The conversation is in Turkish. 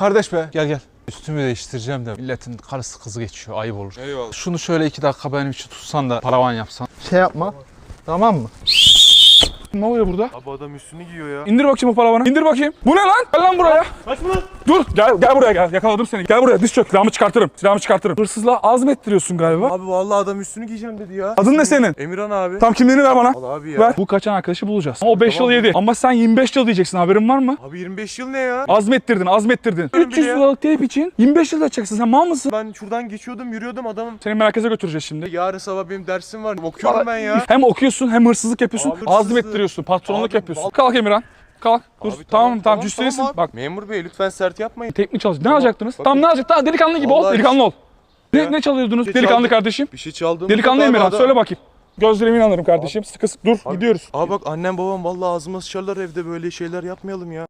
Kardeş be gel gel. Üstümü değiştireceğim de milletin karısı kızı geçiyor ayıp olur. Eyvallah. Şunu şöyle iki dakika benim için tutsan da paravan yapsan. Şey yapma. Tamam mı? Ne oluyor burada? Abi adam üstünü giyiyor ya. İndir bakayım o paravanı. İndir bakayım. Bu ne lan? Gel lan buraya. Kaçma lan. Dur gel gel buraya gel. Yakaladım seni. Gel buraya diz çök. Silahımı çıkartırım. Silahımı çıkartırım. Hırsızlığa azmettiriyorsun galiba. Abi vallahi adam üstünü giyeceğim dedi ya. Adın ne senin? Emirhan abi. Tam kimliğini ver bana. Al abi ya. Ver. Bu kaçan arkadaşı bulacağız. Ama o 5 Tamam. yıl yedi. Ama sen 25 yıl diyeceksin haberin var mı? Abi 25 yıl ne ya? Azmettirdin azmettirdin. Öyle 300 ya. liralık teyp için 25 yıl edeceksin sen mal mısın? Ben şuradan geçiyordum yürüyordum adamım. Seni merkeze götüreceğiz şimdi. Yarın sabah benim dersim var. Okuyorum ben ya. Hem okuyorsun hem hırsızlık yapıyorsun. Abi hırsızlık. azmettiriyorsun. Patronluk Abi yapıyorsun. Kalk Emirhan. Kalk. Dur. Abi tamam tamam, cüsselisin. abi. Bak Memur bey lütfen sert yapmayın. teyp mi çalıştın? Ne Tamam, alacaktınız? bakın. Tamam ne alacak? Tamam delikanlı gibi ol. Vallahi Delikanlı ol. Ne, Ya. ne çalıyordunuz Bir şey delikanlı çaldım. kardeşim? Bir şey çaldım. Delikanlı Emirhan söyle bakayım. Gözlerime inanırım kardeşim. Sıkı sıkı dur Abi- gidiyoruz. Abi bak annem babam vallahi ağzıma sıçarlar evde böyle şeyler yapmayalım ya.